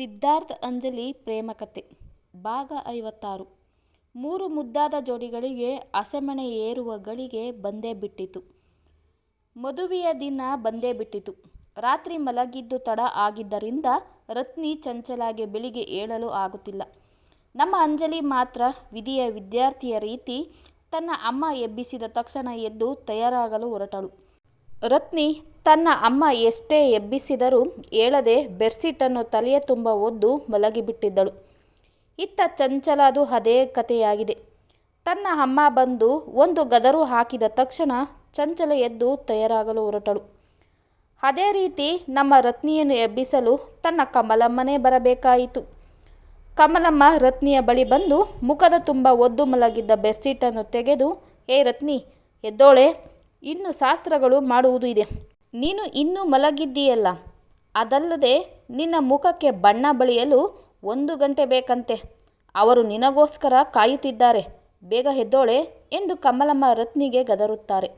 ಸಿದ್ಧಾರ್ಥ್ ಅಂಜಲಿ ಪ್ರೇಮಕತೆ ಭಾಗ ಐವತ್ತಾರು. ಮೂರು ಮುದ್ದಾದ ಜೋಡಿಗಳಿಗೆ ಹಸೆಮಣೆ ಏರುವ ಗಳಿಗೆ ಬಂದೇ ಬಿಟ್ಟಿತು. ಮದುವೆಯ ದಿನ ಬಂದೇ ಬಿಟ್ಟಿತು. ರಾತ್ರಿ ಮಲಗಿದ್ದು ತಡ ಆಗಿದ್ದರಿಂದ ರತ್ನಿ ಚಂಚಲಾಗೆ ಬೆಳಿಗ್ಗೆ ಏಳಲು ಆಗುತ್ತಿಲ್ಲ. ನಮ್ಮ ಅಂಜಲಿ ಮಾತ್ರ ವಿಧಿಯ ವಿದ್ಯಾರ್ಥಿಯ ರೀತಿ ತನ್ನ ಅಮ್ಮ ಎಬ್ಬಿಸಿದ ತಕ್ಷಣ ಎದ್ದು ತಯಾರಾಗಲು ಹೊರಟಳು. ರತ್ನಿ ತನ್ನ ಅಮ್ಮ ಎಷ್ಟೇ ಎಬ್ಬಿಸಿದರೂ ಏಳದೆ ಬೆಡ್ಶೀಟನ್ನು ತಲೆಯ ತುಂಬ ಒದ್ದು ಮಲಗಿಬಿಟ್ಟಿದ್ದಳು. ಇತ್ತ ಚಂಚಲದು ಅದೇ ಕಥೆಯಾಗಿದೆ. ತನ್ನ ಅಮ್ಮ ಬಂದು ಒಂದು ಗದರು ಹಾಕಿದ ತಕ್ಷಣ ಚಂಚಲ ಎದ್ದು ತಯಾರಾಗಲು ಹೊರಟಳು. ಅದೇ ರೀತಿ ನಮ್ಮ ರತ್ನಿಯನ್ನು ಎಬ್ಬಿಸಲು ತನ್ನ ಕಮಲಮ್ಮನೇ ಬರಬೇಕಾಯಿತು. ಕಮಲಮ್ಮ ರತ್ನಿಯ ಬಳಿ ಬಂದು ಮುಖದ ತುಂಬ ಒದ್ದು ಮಲಗಿದ್ದ ಬೆಡ್ಶೀಟನ್ನು ತೆಗೆದು, ಏ ರತ್ನಿ, ಎದ್ದೋಳೆ ಇನ್ನು ಶಾಸ್ತ್ರಗಳು ಮಾಡುವುದು ಇದೆ. ನೀನು ಇನ್ನೂ ಮಲಗಿದ್ದೀಯಲ್ಲ. ಅದಲ್ಲದೆ ನಿನ್ನ ಮುಖಕ್ಕೆ ಬಣ್ಣ ಬಳಿಯಲು ಒಂದು ಗಂಟೆ ಬೇಕಂತೆ. ಅವರು ನಿನಗೋಸ್ಕರ ಕಾಯುತ್ತಿದ್ದಾರೆ. ಬೇಗ ಹೆದ್ದೋಳೆ ಎಂದು ಕಮಲಮ್ಮ ರತ್ನಿಗೆ ಗದರುತ್ತಾರೆ.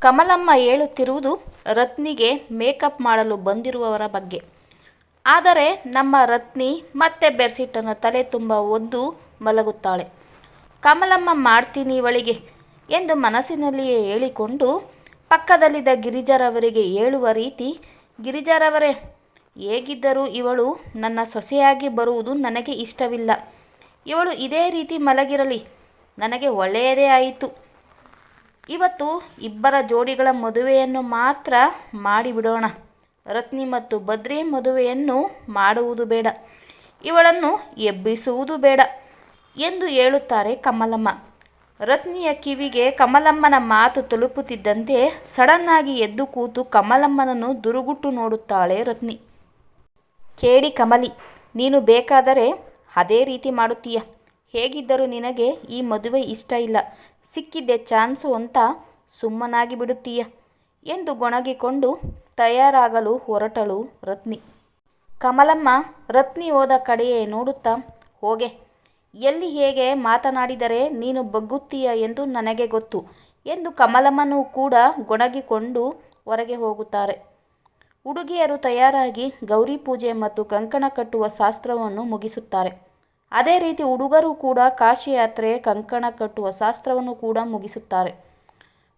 ಕಮಲಮ್ಮ ಹೇಳುತ್ತಿರುವುದು ರತ್ನಿಗೆ ಮೇಕಪ್ ಮಾಡಲು ಬಂದಿರುವವರ ಬಗ್ಗೆ. ಆದರೆ ನಮ್ಮ ರತ್ನಿ ಮತ್ತೆ ಬೆಡ್ಶೀಟನ್ನು ತಲೆ ತುಂಬ ಒದ್ದು ಮಲಗುತ್ತಾಳೆ. ಕಮಲಮ್ಮ, ಮಾಡ್ತೀನಿ ಇವಳಿಗೆ. ಎಂದು ಮನಸ್ಸಿನಲ್ಲಿಯೇ ಹೇಳಿಕೊಂಡು ಪಕ್ಕದಲ್ಲಿದ್ದ ಗಿರಿಜರವರಿಗೆ ಹೇಳುವ ರೀತಿ, ಗಿರಿಜಾರವರೇ, ಹೇಗಿದ್ದರೂ ಇವಳು ನನ್ನ ಸೊಸೆಯಾಗಿ ಬರುವುದು ನನಗೆ ಇಷ್ಟವಿಲ್ಲ. ಇವಳು ಇದೇ ರೀತಿ ಮಲಗಿರಲಿ, ನನಗೆ ಒಳ್ಳೆಯದೇ ಆಯಿತು. ಇವತ್ತು ಇಬ್ಬರ ಜೋಡಿಗಳ ಮದುವೆಯನ್ನು ಮಾತ್ರ ಮಾಡಿಬಿಡೋಣ. ರತ್ನಿ ಮತ್ತು ಬದ್ರಿ ಮದುವೆಯನ್ನು ಮಾಡುವುದು ಬೇಡ. ಇವಳನ್ನು ಎಬ್ಬಿಸುವುದು ಬೇಡ ಎಂದು ಹೇಳುತ್ತಾರೆ ಕಮಲಮ್ಮ. ರತ್ನಿಯ ಕಿವಿಗೆ ಕಮಲಮ್ಮನ ಮಾತು ತಲುಪುತ್ತಿದ್ದಂತೆ ಸಡನ್ನಾಗಿ ಎದ್ದು ಕೂತು ಕಮಲಮ್ಮನನ್ನು ದುರುಗುಟ್ಟು ನೋಡುತ್ತಾಳೆ ರತ್ನಿ. ಕೇಳಿ ಕಮಲಿ, ನೀನು ಬೇಕಾದರೆ ಅದೇ ರೀತಿ ಮಾಡುತ್ತೀಯ. ಹೇಗಿದ್ದರೂ ನಿನಗೆ ಈ ಮದುವೆ ಇಷ್ಟ ಇಲ್ಲ. ಸಿಕ್ಕಿದ್ದೆ ಚಾನ್ಸು ಅಂತ ಸುಮ್ಮನಾಗಿ ಬಿಡುತ್ತೀಯ ಎಂದು ಗೊಣಗಿಕೊಂಡು ತಯಾರಾಗಲು ಹೊರಟಳು ರತ್ನಿ. ಕಮಲಮ್ಮ, ರತ್ನಿ ಹೋದ ಕಡೆಯೇ ನೋಡುತ್ತಾ, ಹೋಗೆ. ಎಲ್ಲಿ ಹೇಗೆ ಮಾತನಾಡಿದರೆ ನೀನು ಬಗ್ಗುತ್ತೀಯ ಎಂದು ನನಗೆ ಗೊತ್ತು ಎಂದು ಕಮಲಮ್ಮನೂ ಕೂಡ ಗೊಣಗಿಕೊಂಡು ಹೊರಗೆ ಹೋಗುತ್ತಾರೆ. ಹುಡುಗಿಯರು ತಯಾರಾಗಿ ಗೌರಿ ಪೂಜೆ ಮತ್ತು ಕಂಕಣ ಕಟ್ಟುವ ಶಾಸ್ತ್ರವನ್ನು ಮುಗಿಸುತ್ತಾರೆ. ಅದೇ ರೀತಿ ಹುಡುಗರು ಕೂಡ ಕಾಶಿ ಯಾತ್ರೆ ಕಂಕಣ ಕಟ್ಟುವ ಶಾಸ್ತ್ರವನ್ನು ಕೂಡ ಮುಗಿಸುತ್ತಾರೆ.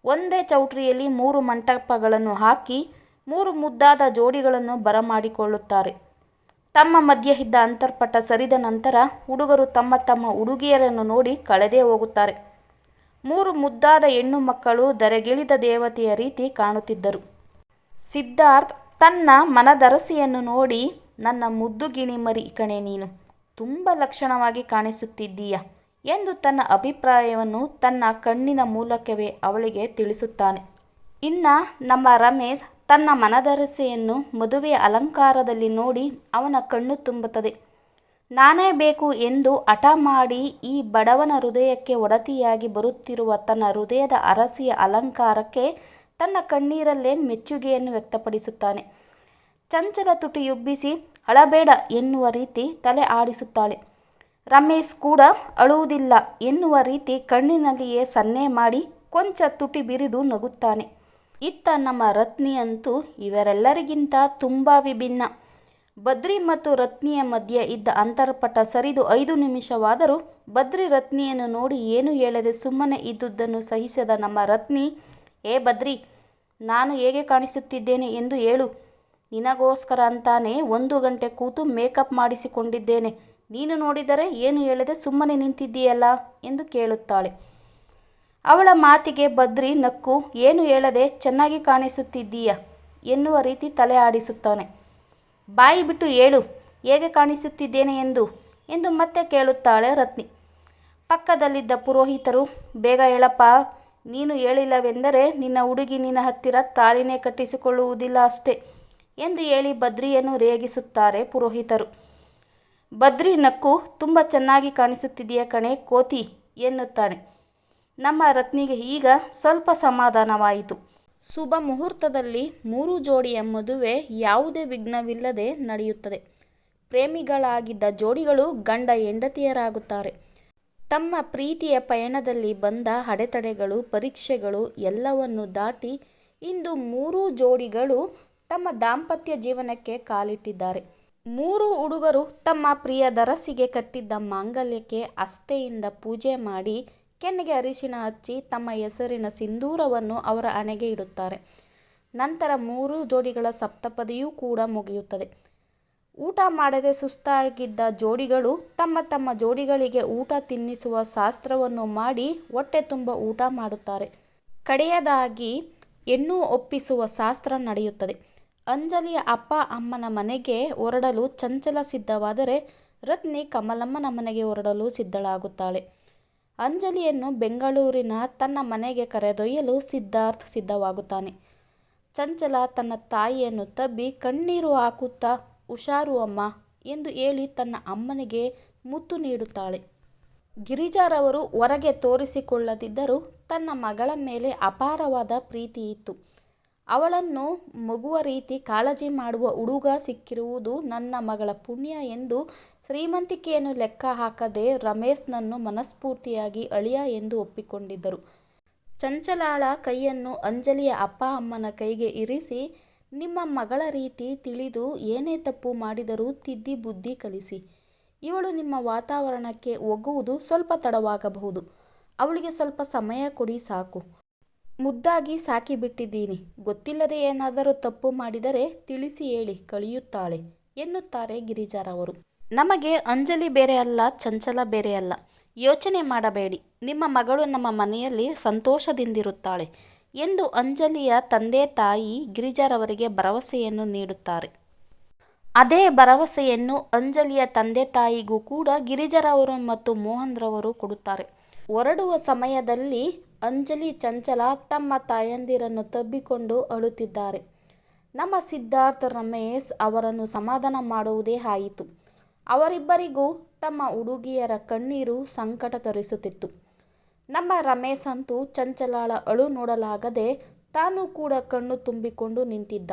ಒಂದೇ ಚೌಟ್ರಿಯಲ್ಲಿ ಮೂರು ಮಂಟಪಗಳನ್ನು ಹಾಕಿ ಮೂರು ಮುದ್ದಾದ ಜೋಡಿಗಳನ್ನು ಬರಮಾಡಿಕೊಳ್ಳುತ್ತಾರೆ. ತಮ್ಮ ಮಧ್ಯೆ ಇದ್ದ ಅಂತರ್ಪಟ ಸರಿದ ನಂತರ ಹುಡುಗರು ತಮ್ಮ ತಮ್ಮ ಹುಡುಗಿಯರನ್ನು ನೋಡಿ ಕಳೆದೇ ಹೋಗುತ್ತಾರೆ. ಮೂರು ಮುದ್ದಾದ ಹೆಣ್ಣು ಮಕ್ಕಳು ದರೆಗಿಳಿದ ದೇವತೆಯ ರೀತಿ ಕಾಣುತ್ತಿದ್ದರು. ಸಿದ್ಧಾರ್ಥ್, ತನ್ನ ಮನದರಸಿಯನ್ನು ನೋಡಿ, ನನ್ನ ಮುದ್ದು ಗಿಣಿಮರಿ ಕಣೆ ನೀನು, ತುಂಬ ಲಕ್ಷಣವಾಗಿ ಕಾಣಿಸುತ್ತಿದ್ದೀಯ ಎಂದು ತನ್ನ ಅಭಿಪ್ರಾಯವನ್ನು ತನ್ನ ಕಣ್ಣಿನ ಮೂಲಕವೇ ಅವಳಿಗೆ ತಿಳಿಸುತ್ತಾನೆ. ಇನ್ನು ನಮ್ಮ ರಮೇಶ್ ತನ್ನ ಮನದರಸೆಯನ್ನು ಮದುವೆಯ ಅಲಂಕಾರದಲ್ಲಿ ನೋಡಿ ಅವನ ಕಣ್ಣು ತುಂಬುತ್ತದೆ. ನಾನೇ ಬೇಕು ಎಂದು ಹಠ ಮಾಡಿ ಈ ಬಡವನ ಹೃದಯಕ್ಕೆ ಒಡತಿಯಾಗಿ ಬರುತ್ತಿರುವ ತನ್ನ ಹೃದಯದ ಅರಸಿಯ ಅಲಂಕಾರಕ್ಕೆ ತನ್ನ ಕಣ್ಣೀರಲ್ಲೇ ಮೆಚ್ಚುಗೆಯನ್ನು ವ್ಯಕ್ತಪಡಿಸುತ್ತಾನೆ. ಚಂಚಲ ತುಟಿಯುಬ್ಬಿಸಿ ಅಳಬೇಡ ಎನ್ನುವ ರೀತಿ ತಲೆ ಆಡಿಸುತ್ತಾಳೆ. ರಮೇಶ್ ಕೂಡ ಅಳುವುದಿಲ್ಲ ಎನ್ನುವ ರೀತಿ ಕಣ್ಣಿನಲ್ಲಿಯೇ ಸನ್ನೆ ಮಾಡಿ ಕೊಂಚ ತುಟಿ ಬಿರಿದು ನಗುತ್ತಾನೆ. ಇತ್ತ ನಮ್ಮ ರತ್ನಿ ಅಂತೂ ಇವರೆಲ್ಲರಿಗಿಂತ ತುಂಬ ವಿಭಿನ್ನ. ಬದ್ರಿ ಮತ್ತು ರತ್ನಿಯ ಮಧ್ಯೆ ಇದ್ದ ಅಂತರಪಟ ಸರಿದು ಐದು ನಿಮಿಷವಾದರೂ ಬದ್ರಿ ರತ್ನಿಯನ್ನು ನೋಡಿ ಏನು ಹೇಳದೆ ಸುಮ್ಮನೆ ಇದ್ದುದನ್ನು ಸಹಿಸದ ನಮ್ಮ ರತ್ನಿ, ಏ ಬದ್ರಿ ನಾನು ಹೇಗೆ ಕಾಣಿಸುತ್ತಿದ್ದೇನೆ ಎಂದು ಹೇಳು. ನಿನಗೋಸ್ಕರ ಅಂತಾನೆ ಒಂದು ಗಂಟೆ ಕೂತು ಮೇಕಪ್ ಮಾಡಿಸಿಕೊಂಡಿದ್ದೇನೆ. ನೀನು ನೋಡಿದರೆ ಏನು ಹೇಳದೆ ಸುಮ್ಮನೆ ನಿಂತಿದ್ದೀಯಲ್ಲ? ಎಂದು ಕೇಳುತ್ತಾಳೆ. ಅವಳ ಮಾತಿಗೆ ಬದ್ರಿ ನಕ್ಕು, ಏನು ಹೇಳದೆ ಚೆನ್ನಾಗಿ ಕಾಣಿಸುತ್ತಿದ್ದೀಯ? ಎನ್ನುವ ರೀತಿ ತಲೆ ಆಡಿಸುತ್ತಾನೆ. ಬಾಯಿ ಬಿಟ್ಟು ಹೇಳು ಹೇಗೆ ಕಾಣಿಸುತ್ತಿದ್ದೇನೆ ಎಂದು? ಎಂದು ಮತ್ತೆ ಕೇಳುತ್ತಾಳೆ ರತ್ನಿ. ಪಕ್ಕದಲ್ಲಿದ್ದ ಪುರೋಹಿತರು, ಬೇಗ ಹೇಳಪ್ಪ, ನೀನು ಹೇಳಿಲ್ಲವೆಂದರೆ ನಿನ್ನ ಹುಡುಗಿ ನಿನ್ನ ಹತ್ತಿರ ತಾಲಿನೇ ಕಟ್ಟಿಸಿಕೊಳ್ಳುವುದಿಲ್ಲ ಅಷ್ಟೇ, ಎಂದು ಹೇಳಿ ಬದ್ರಿಯನ್ನು ರೇಗಿಸುತ್ತಾರೆ ಪುರೋಹಿತರು. ಬದ್ರಿ ನಕ್ಕು, ತುಂಬ ಚೆನ್ನಾಗಿ ಕಾಣಿಸುತ್ತಿದೆಯ ಕಣೆ ಕೋತಿ, ಎನ್ನುತ್ತಾನೆ. ನಮ್ಮ ರತ್ನಿಗೆ ಈಗ ಸ್ವಲ್ಪ ಸಮಾಧಾನವಾಯಿತು. ಶುಭ ಮುಹೂರ್ತದಲ್ಲಿ ಮೂರು ಜೋಡಿಯ ಮದುವೆ ಯಾವುದೇ ವಿಘ್ನವಿಲ್ಲದೆ ನಡೆಯುತ್ತದೆ. ಪ್ರೇಮಿಗಳಾಗಿದ್ದ ಜೋಡಿಗಳು ಗಂಡ ಹೆಂಡತಿಯರಾಗುತ್ತಾರೆ. ತಮ್ಮ ಪ್ರೀತಿಯ ಪಯಣದಲ್ಲಿ ಬಂದ ಅಡೆತಡೆಗಳು, ಪರೀಕ್ಷೆಗಳು ಎಲ್ಲವನ್ನು ದಾಟಿ ಇಂದು ಮೂರು ಜೋಡಿಗಳು ತಮ್ಮ ದಾಂಪತ್ಯ ಜೀವನಕ್ಕೆ ಕಾಲಿಟ್ಟಿದ್ದಾರೆ. ಮೂರು ಹುಡುಗರು ತಮ್ಮ ಪ್ರಿಯ ದರಸಿಗೆ ಕಟ್ಟಿದ್ದ ಮಾಂಗಲ್ಯಕ್ಕೆ ಅಸ್ತೆಯಿಂದ ಪೂಜೆ ಮಾಡಿ ಕೆನ್ನೆಗೆ ಅರಿಶಿಣ ಹಚ್ಚಿ ತಮ್ಮ ಹೆಸರಿನ ಸಿಂಧೂರವನ್ನು ಅವರ ಹಣೆಗೆ ಇಡುತ್ತಾರೆ. ನಂತರ ಮೂರು ಜೋಡಿಗಳ ಸಪ್ತಪದಿಯೂ ಕೂಡ ಮುಗಿಯುತ್ತದೆ. ಊಟ ಮಾಡದೆ ಸುಸ್ತಾಗಿದ್ದ ಜೋಡಿಗಳು ತಮ್ಮ ತಮ್ಮ ಜೋಡಿಗಳಿಗೆ ಊಟ ತಿನ್ನಿಸುವ ಶಾಸ್ತ್ರವನ್ನು ಮಾಡಿ ಹೊಟ್ಟೆ ತುಂಬ ಊಟ ಮಾಡುತ್ತಾರೆ. ಕಡೆಯದಾಗಿ ಹೆಣ್ಣು ಒಪ್ಪಿಸುವ ಶಾಸ್ತ್ರ ನಡೆಯುತ್ತದೆ. ಅಂಜಲಿಯ ಅಪ್ಪ ಅಮ್ಮನ ಮನೆಗೆ ಹೊರಡಲು ಚಂಚಲ ಸಿದ್ಧವಾದರೆ ರತ್ನಿ ಕಮಲಮ್ಮನ ಮನೆಗೆ ಹೊರಡಲು ಸಿದ್ಧಳಾಗುತ್ತಾಳೆ. ಅಂಜಲಿಯನ್ನು ಬೆಂಗಳೂರಿನ ತನ್ನ ಮನೆಗೆ ಕರೆದೊಯ್ಯಲು ಸಿದ್ಧಾರ್ಥ್ ಸಿದ್ಧವಾಗುತ್ತಾನೆ. ಚಂಚಲ ತನ್ನ ತಾಯಿಯನ್ನು ತಬ್ಬಿ ಕಣ್ಣೀರು ಹಾಕುತ್ತಾ, ಹುಷಾರು ಅಮ್ಮ ಎಂದು ಹೇಳಿ ತನ್ನ ಅಮ್ಮನಿಗೆ ಮುತ್ತು ನೀಡುತ್ತಾಳೆ. ಗಿರಿಜಾರವರು ಹೊರಗೆ ತೋರಿಸಿಕೊಳ್ಳದಿದ್ದರೂ ತನ್ನ ಮಗಳ ಮೇಲೆ ಅಪಾರವಾದ ಪ್ರೀತಿ ಇತ್ತು. ಅವಳನ್ನು ಮಗುವ ರೀತಿ ಕಾಳಜಿ ಮಾಡುವ ಹುಡುಗ ಸಿಕ್ಕಿರುವುದು ನನ್ನ ಮಗಳ ಪುಣ್ಯ ಎಂದು ಶ್ರೀಮಂತಿಕೆಯನ್ನು ಲೆಕ್ಕ ಹಾಕದೆ ರಮೇಶ್ನನ್ನು ಮನಸ್ಫೂರ್ತಿಯಾಗಿ ಅಳಿಯ ಎಂದು ಒಪ್ಪಿಕೊಂಡಿದ್ದರು. ಚಂಚಲಾಳ ಕೈಯನ್ನು ಅಂಜಲಿಯ ಅಪ್ಪ ಅಮ್ಮನ ಕೈಗೆ ಇರಿಸಿ, ನಿಮ್ಮ ಮಗಳ ರೀತಿ ತಿಳಿದು ಏನೇ ತಪ್ಪು ಮಾಡಿದರೂ ತಿದ್ದಿ ಬುದ್ಧಿ ಕಲಿಸಿ. ಇವಳು ನಿಮ್ಮ ವಾತಾವರಣಕ್ಕೆ ಒಗ್ಗುವುದು ಸ್ವಲ್ಪ ತಡವಾಗಬಹುದು. ಅವಳಿಗೆ ಸ್ವಲ್ಪ ಸಮಯ ಕೊಡಿ ಸಾಕು. ಮುದ್ದಾಗಿ ಸಾಕಿಬಿಟ್ಟಿದ್ದೀನಿ ಗೊತ್ತಿಲ್ಲದೆ ಏನಾದರೂ ತಪ್ಪು ಮಾಡಿದರೆ ತಿಳಿಸಿ ಹೇಳಿ ಕಳಿಯುತ್ತಾಳೆ ಎನ್ನುತ್ತಾರೆ ಗಿರಿಜಾರವರು. ನಮಗೆ ಅಂಜಲಿ ಬೇರೆ ಅಲ್ಲ ಚಂಚಲ ಬೇರೆ ಅಲ್ಲ ಯೋಚನೆ ಮಾಡಬೇಡಿ. ನಿಮ್ಮ ಮಗಳು ನಮ್ಮ ಮನೆಯಲ್ಲಿ ಸಂತೋಷದಿಂದಿರುತ್ತಾಳೆ ಎಂದು ಅಂಜಲಿಯ ತಂದೆ ತಾಯಿ ಗಿರಿಜಾರವರಿಗೆ ಭರವಸೆಯನ್ನು ನೀಡುತ್ತಾರೆ. ಅದೇ ಭರವಸೆಯನ್ನು ಅಂಜಲಿಯ ತಂದೆ ತಾಯಿಗೂ ಕೂಡ ಗಿರಿಜರವರು ಮತ್ತು ಮೋಹನ್ರವರು ಕೊಡುತ್ತಾರೆ. ಹೊರಡುವ ಸಮಯದಲ್ಲಿ ಅಂಜಲಿ ಚಂಚಲ ತಮ್ಮ ತಾಯಂದಿರನ್ನು ತಬ್ಬಿಕೊಂಡು ಅಳುತ್ತಿದ್ದಾರೆ. ನಮ್ಮ ಸಿದ್ಧಾರ್ಥ ರಮೇಶ್ ಅವರನ್ನು ಸಮಾಧಾನ ಮಾಡುವುದೇ ಆಯಿತು. ಅವರಿಬ್ಬರಿಗೂ ತಮ್ಮ ಹುಡುಗಿಯರ ಕಣ್ಣೀರು ಸಂಕಟ ತರಿಸುತ್ತಿತ್ತು. ನಮ್ಮ ರಮೇಶ್ ಅಂತೂ ಚಂಚಲಾಳ ಅಳು ನೋಡಲಾಗದೆ ತಾನು ಕೂಡ ಕಣ್ಣು ತುಂಬಿಕೊಂಡು ನಿಂತಿದ್ದ.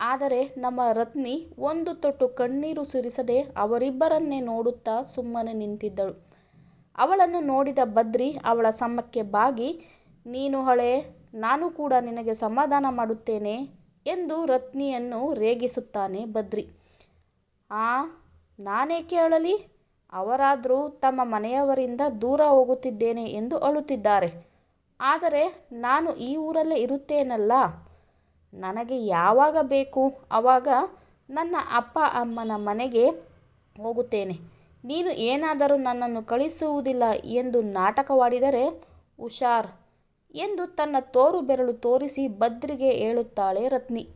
ಆದರೆ ನಮ್ಮ ರತ್ನಿ ಒಂದು ತೊಟ್ಟು ಕಣ್ಣೀರು ಸುರಿಸದೆ ಅವರಿಬ್ಬರನ್ನೇ ನೋಡುತ್ತಾ ಸುಮ್ಮನೆ ನಿಂತಿದ್ದಳು. ಅವಳನ್ನು ನೋಡಿದ ಬದ್ರಿ ಅವಳ ಸಮ್ಮಕ್ಕೆ ಬಾಗಿ, ನೀನು ಹಳೆ, ನಾನು ಕೂಡ ನಿನಗೆ ಸಮಾಧಾನ ಮಾಡುತ್ತೇನೆ ಎಂದು ರತ್ನಿಯನ್ನು ರೇಗಿಸುತ್ತಾನೆ ಬದ್ರಿ ಆ ನಾನೇಕೆ ಅಳಲಿ ಅವರಾದರೂ ತಮ್ಮ ಮನೆಯವರಿಂದ ದೂರ ಹೋಗುತ್ತಿದ್ದೇನೆ ಎಂದು ಅಳುತ್ತಿದ್ದಾರೆ. ಆದರೆ ನಾನು ಈ ಊರಲ್ಲೇ ಇರುತ್ತೇನಲ್ಲ? ನನಗೆ ಯಾವಾಗ ಬೇಕು? ಆವಾಗ ನನ್ನ ಅಪ್ಪ ಅಮ್ಮನ ಮನೆಗೆ ಹೋಗುತ್ತೇನೆ. ನೀನು ಏನಾದರೂ ನನ್ನನ್ನು ಕಳಿಸುವುದಿಲ್ಲ ಎಂದು ನಾಟಕವಾಡಿದರೆ ಹುಷಾರ್ ಎಂದು ತನ್ನ ತೋರು ಬೆರಳು ತೋರಿಸಿ ಬದ್ರಿಗೆ ಹೇಳುತ್ತಾಳೆ ರತ್ನಿ.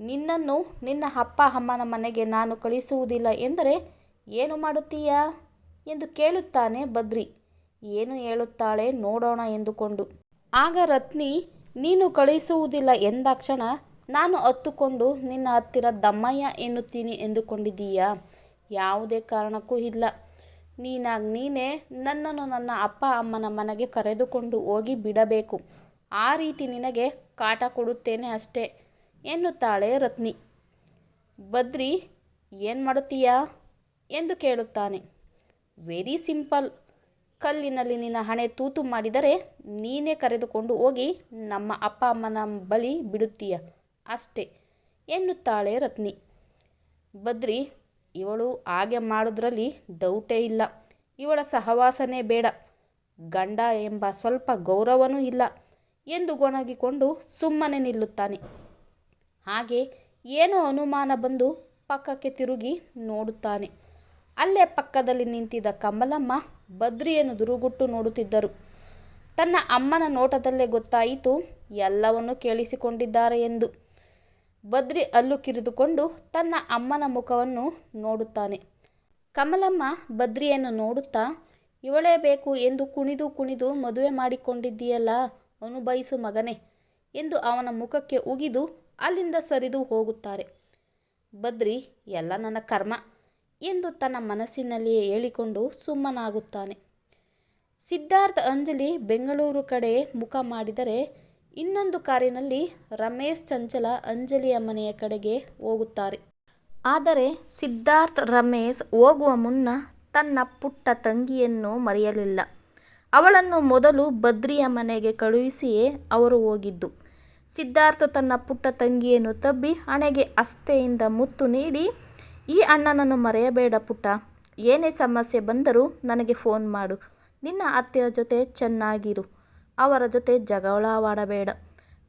ನಿನ್ನನ್ನು ನಿನ್ನ ಅಪ್ಪ ಅಮ್ಮನ ಮನೆಗೆ ನಾನು ಕಳಿಸುವುದಿಲ್ಲ ಎಂದರೆ ಏನು ಮಾಡುತ್ತೀಯಾ ಎಂದು ಕೇಳುತ್ತಾನೆ ಬದ್ರಿ. ಏನು ಹೇಳುತ್ತಾಳೆ ನೋಡೋಣ ಎಂದುಕೊಂಡು. ಆಗ ರತ್ನಿ, ನೀನು ಕಳಿಸುವುದಿಲ್ಲ ಎಂದಾಕ್ಷಣ ನಾನು ಹತ್ತುಕೊಂಡು ನಿನ್ನ ಹತ್ತಿರ ದಮ್ಮಯ್ಯ ಎನ್ನುತ್ತೀನಿ ಎಂದುಕೊಂಡಿದ್ದೀಯಾ? ಯಾವುದೇ ಕಾರಣಕ್ಕೂ ಇಲ್ಲ. ನೀನಾಗಿ ನೀನೇ ನನ್ನನ್ನು ನನ್ನ ಅಪ್ಪ ಅಮ್ಮನ ಮನೆಗೆ ಕರೆದುಕೊಂಡು ಹೋಗಿ ಬಿಡಬೇಕು. ಆ ರೀತಿ ನಿನಗೆ ಕಾಟ ಕೊಡುತ್ತೇನೆ ಅಷ್ಟೇ. ಎನ್ನುತ್ತಾಳೆ ರತ್ನಿ. ಬದ್ರಿ ಏನು ಮಾಡುತ್ತೀಯಾ? ಎಂದು ಕೇಳುತ್ತಾನೆ. ವೆರಿ ಸಿಂಪಲ್ ಕಲ್ಲಿನಲ್ಲಿ ನಿನ್ನ ಹಣೆ ತೂತು ಮಾಡಿದರೆ ನೀನೇ ಕರೆದುಕೊಂಡು ಹೋಗಿ ನಮ್ಮ ಅಪ್ಪ ಅಮ್ಮನ ಬಳಿ ಬಿಡುತ್ತೀಯ? ಅಷ್ಟೇ, ಎನ್ನುತ್ತಾಳೆ ರತ್ನಿ. ಬದ್ರಿ ಇವಳು ಹಾಗೆ ಮಾಡೋದ್ರಲ್ಲಿ ಡೌಟೇ ಇಲ್ಲ. ಇವಳ ಸಹವಾಸನೇ ಬೇಡ. ಗಂಡ ಎಂಬ ಸ್ವಲ್ಪ ಗೌರವನೂ ಇಲ್ಲ. ಎಂದು ಗೊಣಗಿಕೊಂಡು ಸುಮ್ಮನೆ ನಿಲ್ಲುತ್ತಾನೆ. ಹಾಗೆ ಏನೋ ಅನುಮಾನ ಬಂದು ಪಕ್ಕಕ್ಕೆ ತಿರುಗಿ ನೋಡುತ್ತಾನೆ. ಅಲ್ಲೇ ಪಕ್ಕದಲ್ಲಿ ನಿಂತಿದ್ದ ಕಮಲಮ್ಮ ಬದ್ರಿಯನ್ನು ದುರುಗುಟ್ಟು ನೋಡುತ್ತಿದ್ದರು. ತನ್ನ ಅಮ್ಮನ ನೋಟದಲ್ಲೇ ಗೊತ್ತಾಯಿತು, ಎಲ್ಲವನ್ನೂ ಕೇಳಿಸಿಕೊಂಡಿದ್ದಾರೆ ಎಂದು. ಬದ್ರಿ ಅಲ್ಲು ಕಿರಿದುಕೊಂಡು ತನ್ನ ಅಮ್ಮನ ಮುಖವನ್ನು ನೋಡುತ್ತಾನೆ. ಕಮಲಮ್ಮ ಬದ್ರಿಯನ್ನು ನೋಡುತ್ತಾ, ಇವಳೇ ಬೇಕು ಎಂದು ಕುಣಿದು ಕುಣಿದು ಮದುವೆ ಮಾಡಿಕೊಂಡಿದ್ದೀಯಲ್ಲ ಅನುಭವಿಸು ಮಗನೇ ಎಂದು ಅವನ ಮುಖಕ್ಕೆ ಉಗಿದು ಅಲ್ಲಿಂದ ಸರಿದು ಹೋಗುತ್ತಾರೆ. ಬದ್ರಿ, ಎಲ್ಲ ನನ್ನ ಕರ್ಮ ಎಂದು ತನ್ನ ಮನಸ್ಸಿನಲ್ಲಿಯೇ ಹೇಳಿಕೊಂಡು ಸುಮ್ಮನಾಗುತ್ತಾನೆ. ಸಿದ್ಧಾರ್ಥ ಅಂಜಲಿ ಬೆಂಗಳೂರು ಕಡೆ ಮುಖ ಮಾಡಿದರೆ ಇನ್ನೊಂದು ಕಾರಿನಲ್ಲಿ ರಮೇಶ್ ಚಂಚಲ ಅಂಜಲಿಯ ಮನೆಯ ಕಡೆಗೆ ಹೋಗುತ್ತಾರೆ. ಆದರೆ ಸಿದ್ಧಾರ್ಥ ರಮೇಶ್ ಹೋಗುವ ಮುನ್ನ ತನ್ನ ಪುಟ್ಟ ತಂಗಿಯನ್ನು ಮರೆಯಲಿಲ್ಲ. ಅವಳನ್ನು ಮೊದಲು ಬದ್ರಿಯ ಮನೆಗೆ ಕಳುಹಿಸಿಯೇ ಅವರು ಹೋಗಿದ್ದು. ಸಿದ್ಧಾರ್ಥ ತನ್ನ ಪುಟ್ಟ ತಂಗಿಯನ್ನು ತಬ್ಬಿ ಹಣೆಗೆ ಅಸ್ತೆಯಿಂದ ಮುತ್ತು ನೀಡಿ, ಈ ಅಣ್ಣನನ್ನು ಮರೆಯಬೇಡ ಪುಟ್ಟ. ಏನೇ ಸಮಸ್ಯೆ ಬಂದರೂ ನನಗೆ ಫೋನ್ ಮಾಡು. ನಿನ್ನ ಅತ್ತೆಯ ಜೊತೆ ಚೆನ್ನಾಗಿರು. ಅವರ ಜೊತೆ ಜಗಳವಾಡಬೇಡ.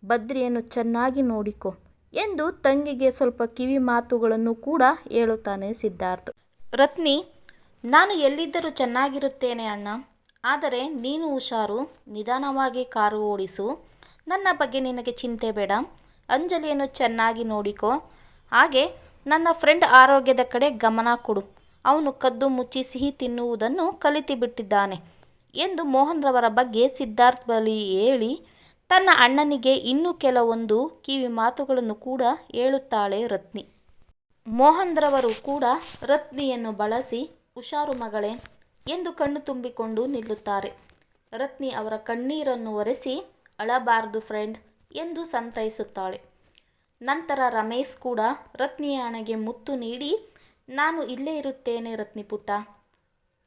ಬದ್ರಿಯನ್ನು ಚೆನ್ನಾಗಿ ನೋಡಿಕೊ ಎಂದು ತಂಗಿಗೆ ಸ್ವಲ್ಪ ಕಿವಿ ಮಾತುಗಳನ್ನು ಕೂಡ ಹೇಳುತ್ತಾನೆ ಸಿದ್ಧಾರ್ಥ. ರತ್ನಿ, ನಾನು ಎಲ್ಲಿದ್ದರೂ ಚೆನ್ನಾಗಿರುತ್ತೇನೆ ಅಣ್ಣ. ಆದರೆ ನೀನು ಹುಷಾರು. ನಿಧಾನವಾಗಿ ಕಾರು ಓಡಿಸು. ನನ್ನ ಬಗ್ಗೆ ನಿನಗೆ ಚಿಂತೆ ಬೇಡ. ಅಂಜಲಿಯನ್ನು ಚೆನ್ನಾಗಿ ನೋಡಿಕೋ. ಹಾಗೆ ನನ್ನ ಫ್ರೆಂಡ್ ಆರೋಗ್ಯದ ಕಡೆ ಗಮನ ಕೊಡು. ಅವನು ಕದ್ದು ಮುಚ್ಚಿ ಸಿಹಿ ತಿನ್ನುವುದನ್ನು ಕಲಿತು ಬಿಟ್ಟಿದ್ದಾನೆ ಎಂದು ಮೋಹನ್ ರವರ ಬಗ್ಗೆ ಸಿದ್ಧಾರ್ಥ್ ಬಳಿ ಹೇಳಿ, ತನ್ನ ಅಣ್ಣನಿಗೆ ಇನ್ನೂ ಕೆಲವೊಂದು ಕಿವಿ ಮಾತುಗಳನ್ನು ಕೂಡ ಹೇಳುತ್ತಾಳೆ ರತ್ನಿ. ಮೋಹನ್ ರವರು ಕೂಡ ರತ್ನಿಯನ್ನು ಬಳಸಿ, ಹುಷಾರು ಮಗಳೇ ಎಂದು ಕಣ್ಣು ತುಂಬಿಕೊಂಡು ನಿಲ್ಲುತ್ತಾರೆ. ರತ್ನಿ ಅವರ ಕಣ್ಣೀರನ್ನು ಒರೆಸಿ ಅಳಬಾರದು ಫ್ರೆಂಡ್ ಎಂದು ಸಂತೈಸುತ್ತಾಳೆ. ನಂತರ ರಮೇಶ್ ಕೂಡ ರತ್ನಿಯ ಹಣೆಗೆ ಮುತ್ತು ನೀಡಿ, ನಾನು ಇಲ್ಲೇ ಇರುತ್ತೇನೆ ರತ್ನಿ ಪುಟ್ಟ.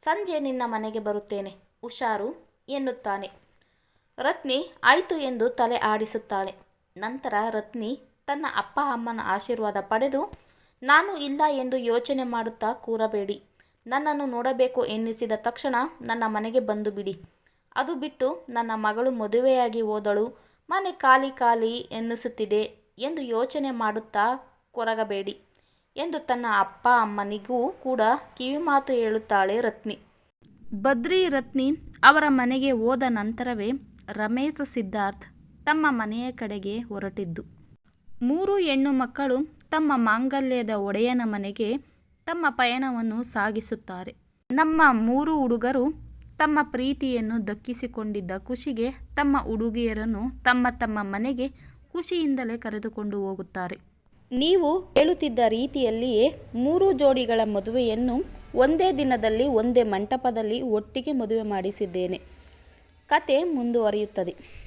ಸಂಜೆ ನಿನ್ನ ಮನೆಗೆ ಬರುತ್ತೇನೆ, ಹುಷಾರು ಎನ್ನುತ್ತಾನೆ. ರತ್ನಿ ಆಯಿತು ಎಂದು ತಲೆ ಆಡಿಸುತ್ತಾಳೆ. ನಂತರ ರತ್ನಿ ತನ್ನ ಅಪ್ಪ ಅಮ್ಮನ ಆಶೀರ್ವಾದ ಪಡೆದು, ನಾನು ಇಲ್ಲ ಎಂದು ಯೋಚನೆ ಮಾಡುತ್ತಾ ಕೂರಬೇಡಿ. ನನ್ನನ್ನು ನೋಡಬೇಕು ಎನ್ನಿಸಿದ ತಕ್ಷಣ ನನ್ನ ಮನೆಗೆ ಬಂದು ಬಿಡಿ. ಅದು ಬಿಟ್ಟು ನನ್ನ ಮಗಳು ಮದುವೆಯಾಗಿ ಹೋದಳು. ಮನೆ ಖಾಲಿ ಖಾಲಿ ಎನ್ನಿಸುತ್ತಿದೆ ಎಂದು ಯೋಚನೆ ಮಾಡುತ್ತಾ ಕೊರಗಬೇಡಿ ಎಂದು ತನ್ನ ಅಪ್ಪ ಅಮ್ಮನಿಗೂ ಕೂಡ ಕಿವಿಮಾತು ಹೇಳುತ್ತಾಳೆ ರತ್ನಿ. ಬದ್ರಿ ರತ್ನಿ ಅವರ ಮನೆಗೆ ಹೋದ ನಂತರವೇ ರಮೇಶ್ ಸಿದ್ಧಾರ್ಥ್ ತಮ್ಮ ಮನೆಯ ಕಡೆಗೆ ಹೊರಟಿದ್ದು. ಮೂರು ಹೆಣ್ಣು ಮಕ್ಕಳು ತಮ್ಮ ಮಾಂಗಲ್ಯದ ಒಡೆಯನ ಮನೆಗೆ ತಮ್ಮ ಪಯಣವನ್ನು ಸಾಗಿಸುತ್ತಾರೆ. ನಮ್ಮ ಮೂರು ಹುಡುಗರು ತಮ್ಮ ಪ್ರೀತಿಯನ್ನು ದಕ್ಕಿಸಿಕೊಂಡಿದ್ದ ಖುಷಿಗೆ ತಮ್ಮ ಹುಡುಗಿಯರನ್ನು ತಮ್ಮ ತಮ್ಮ ಮನೆಗೆ ಖುಷಿಯಿಂದಲೇ ಕರೆದುಕೊಂಡು ಹೋಗುತ್ತಾರೆ. ನೀವು ಹೇಳುತ್ತಿದ್ದ ರೀತಿಯಲ್ಲಿಯೇ ಮೂರು ಜೋಡಿಗಳ ಮದುವೆಯನ್ನು ಒಂದೇ ದಿನದಲ್ಲಿ ಒಂದೇ ಮಂಟಪದಲ್ಲಿ ಒಟ್ಟಿಗೆ ಮದುವೆ ಮಾಡಿಸಿದ್ದೇನೆ. ಕತೆ ಮುಂದುವರಿಯುತ್ತದೆ.